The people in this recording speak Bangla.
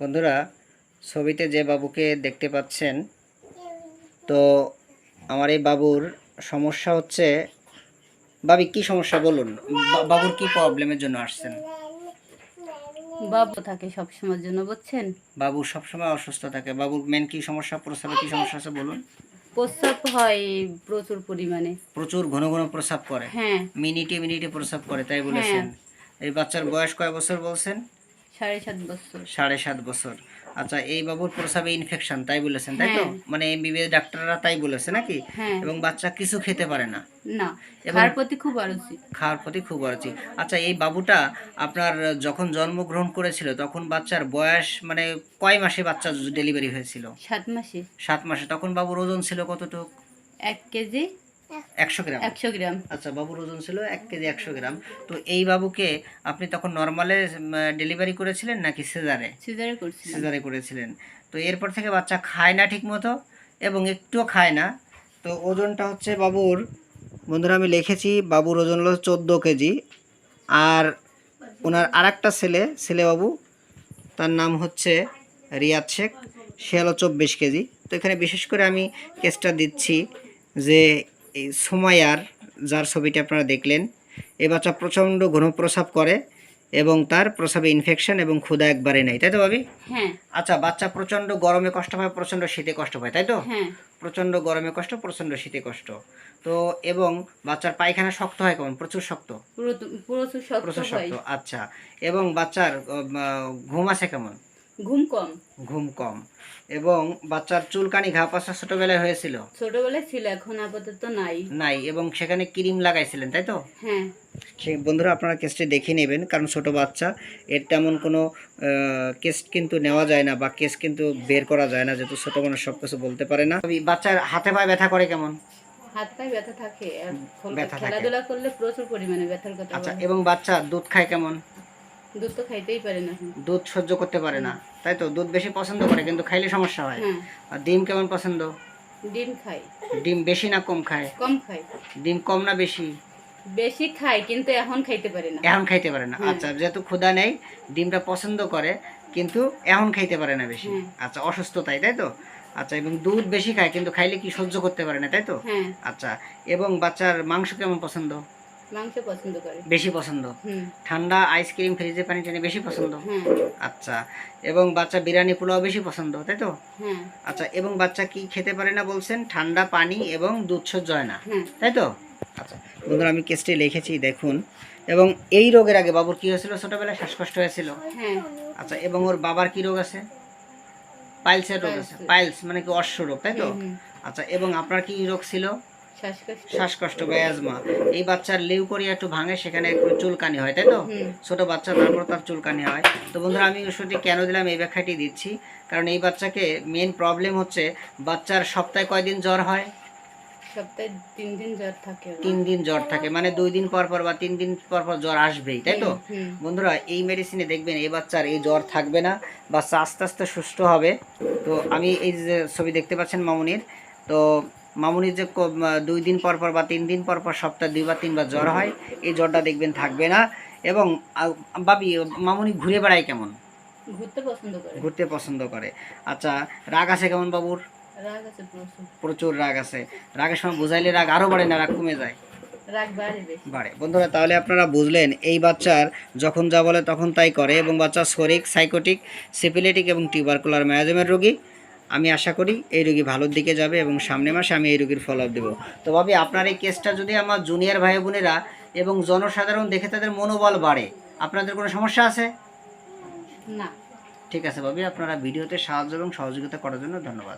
বন্ধুরা ছবিতে যে বাবুকে দেখতে পাচ্ছেন তো আমার এই বাবুর সমস্যা হচ্ছে বাবি কি সমস্যা বলুন? বাবুর কি প্রবলেমের জন্য আসছেন? বাবু থাকে সব সময়ের জন্য বুঝছেন? বাবু সবসময় অসুস্থ থাকে। বাবুর মেন কি সমস্যা প্রস্রাবে কি সমস্যা আছে বলুন? প্রস্রাব হয় প্রচুর পরিমাণে। প্রচুর ঘন ঘন প্রস্রাব করে। হ্যাঁ। মিনিটে মিনিটে প্রস্রাব করে তাই বলেছেন। এই বাচ্চার বয়স কয় বছর বলছেন? সাড়ে সাত বছর। সাড়ে সাত বছর। আচ্ছা এই বাবুর প্রস্রাবে ইনফেকশন তাই বলেছেন তাই তো? হ্যাঁ। মানে এমবিবিএস ডাক্তাররা তাই বলেছে নাকি? হ্যাঁ। এবং বাচ্চা কিছু খেতে পারে না। না খাওয়ার প্রতি খুব অরুচি। খাওয়ার প্রতি খুব অরুচি। আচ্ছা এই বাবুটা আপনার যখন জন্মগ্রহণ করেছিল তখন বাচ্চার বয়স মানে কয় মাসে বাচ্চা ডেলিভারি হয়েছিল? সাত মাসে। সাত মাসে। তখন বাবুর ওজন ছিল কতটুক? এক কেজি। একশো গ্রাম। একশো গ্রাম। আচ্ছা বাবুর ওজন ছিল এক কেজি একশো গ্রাম। তো এই বাবুকে আপনি তখন নর্মালে ডেলিভারি করেছিলেন নাকি সিজারে? সিজারে করছিলাম। সিজারে করেছিলেন। তো এরপর থেকে বাচ্চা খায় না ঠিক মতো এবং একটুও খায় না। তো ওজনটা হচ্ছে বাবুর বন্ধুরা আমি লিখেছি বাবুর ওজন হলো চোদ্দ কেজি। আর ওনার আরেকটা ছেলে ছেলে বাবু তার নাম হচ্ছে রিয়াদ শেখ। সে হলো চব্বিশ কেজি। তো এখানে বিশেষ করে আমি কেসটা দিচ্ছি যে এই সুমাইয়ার যার ছবিটি আপনারা দেখলেন এ বাচ্চা প্রচণ্ড ঘন প্রস্রাব করে এবং তার প্রসাবে ইনফেকশন এবং ক্ষুধা একবারে নেই তাই তো ভাবি? হ্যাঁ। আচ্ছা বাচ্চা প্রচণ্ড গরমে কষ্ট পায় প্রচণ্ড শীতে কষ্ট পায় তাই তো? হ্যাঁ। প্রচণ্ড গরমে কষ্ট প্রচণ্ড শীতে কষ্ট। তো এবং বাচ্চার পায়খানা শক্ত হয় কেমন? প্রচুর শক্ত? প্রচুর শক্ত প্রচুর শক্ত আচ্ছা। এবং বাচ্চার ঘুম আছে কেমন? ঘুম কম। ঘুম কম। এবং বাচ্চার চুলকানি ঘা পাশা ছোটবেলায় হয়েছিল? ছোটবেলায় ছিল এখন আপাতত নাই। নাই এবং সেখানে ক্রিম লাগাইছিলেন তাই তো? হ্যাঁ। সেই বন্ধুরা আপনারা কেসটি দেখে নেবেন কারণ ছোট বাচ্চা এর তেমন কোনো কেস কিন্তু নেওয়া যায় না বা কেস কিন্তু বের করা যায় না যেহেতু ছোট মানুষ সব কিছু বলতে পারে না। বাচ্চার হাতে পায়ে ব্যথা করে কেমন? হাত পায়ে ব্যথা থাকে। খেলাধুলা করলে প্রচুর পরিমাণে ব্যথার কথা আচ্ছা এবং বাচ্চা দুধ খায় কেমন? দুধ তো খাইতেই পারে না দুধ সহ্য করতে পারে না। তাই তো দুধ বেশি পছন্দ করে কিন্তু খাইলে সমস্যা হয়। হ্যাঁ। আর ডিম কেমন পছন্দ? ডিম খাই। ডিম বেশি না কম খায়? কম খাই। ডিম কম না বেশি? বেশি খাই কিন্তু এখন খাইতে পারে না। এখন খাইতে পারে না। হ্যাঁ। আচ্ছা যেহেতু ক্ষুধা নেই ডিমটা পছন্দ করে কিন্তু এখন খাইতে পারে না বেশি। হ্যাঁ। আচ্ছা অসুস্থ তাই তাই তো? আচ্ছা এবং দুধ বেশি খায় কিন্তু খাইলে কি সহ্য করতে পারে না তাই তো? আচ্ছা এবং বাচ্চার মাংস কেমন পছন্দ? মাংস পছন্দ করে। বেশি পছন্দ? ঠান্ডা আইসক্রিম ফ্রিজে পানি টানি বেশি পছন্দ? হ্যাঁ। আচ্ছা এবং বাচ্চা বিরিয়ানি পোলাও বেশি পছন্দ তাই তো? হ্যাঁ। আচ্ছা এবং বাচ্চা কি খেতে পারে না বলছেন? ঠান্ডা পানি এবং দুধ সহ্য হয় না। হ্যাঁ। তাই তো? আচ্ছা বন্ধুরা আমি কেসটি লিখেছি দেখুন। এবং এই রোগের আগে বাবুর কি হয়েছিল? ছোটবেলায় শ্বাসকষ্ট হয়েছিল? হ্যাঁ। আচ্ছা এবং ওর বাবার কি রোগ আছে? পাইলসের রোগ আছে। পাইলস। মানে কি অশ্ব রোগ তাই তো। আচ্ছা এবং আপনার কি রোগ ছিল? শ্বাসকষ্ট। বা অ্যাজমা এই বাচ্চার লিউকোরিয়া একটু ভাঙে সেখানে একটু চুলকানি হয় তাই তো? ছোট বাচ্চা তারপর তার চুলকানি হয়। তো বন্ধুরা আমি ওষুধটি কেন দিলাম? এই ব্যাখ্যাটি দিচ্ছি। কারণ এই বাচ্চাকে মেন প্রবলেম হচ্ছে বাচ্চার সপ্তাহে কয়দিন জ্বর হয়? সপ্তাহে তিন দিন জ্বর থাকে তিন দিন জ্বর থাকে মানে দুই দিন পর পর বা তিন দিন পর পর জ্বর আসবেই তাই তো? বন্ধুরা এই মেডিসিনে দেখবেন এই বাচ্চার এই জ্বর থাকবে না বাচ্চা আস্তে আস্তে সুস্থ হবে। তো আমি এই যে ছবি দেখতে পাচ্ছেন মামুনির তো মামুনির যে দুই দিন পর পর বা তিন দিন পর পর সপ্তাহে দুইবার তিনবার জ্বর হয় এই জ্বরটা দেখবেন থাকবে না। এবং বাবি মামুনি ঘুরে বেড়ায় কেমন? ঘুরতে পছন্দ করে। ঘুরতে পছন্দ করে। আচ্ছা রাগ আছে কেমন বাবুর? প্রচুর। রাগ আছে। রাগের সময় বুঝাইলে রাগ আরও বাড়ে না রাগ কমে যায়? বাড়ে বাড়ে। বন্ধুরা তাহলে আপনারা বুঝলেন এই বাচ্চার যখন যা বলে তখন তাই করে এবং বাচ্চা শরিক সাইকোটিক সিপিলেটিক এবং টিউবারকুলার ম্যাজমের রোগী। আমি আশা করি এই রোগী ভালোর দিকে যাবে এবং সামনে মাসে আমি এই রোগীর ফলো আপ দেবো। তো ভাবি আপনার এই কেসটা যদি আমার জুনিয়র ভাই বোনেরা এবং জনসাধারণ দেখে তাদের মনোবল বাড়ে আপনাদের কোনো সমস্যা আছে? না। ঠিক আছে ভাবি আপনারা ভিডিওতে সাহায্য এবং সহযোগিতা করার জন্য ধন্যবাদ।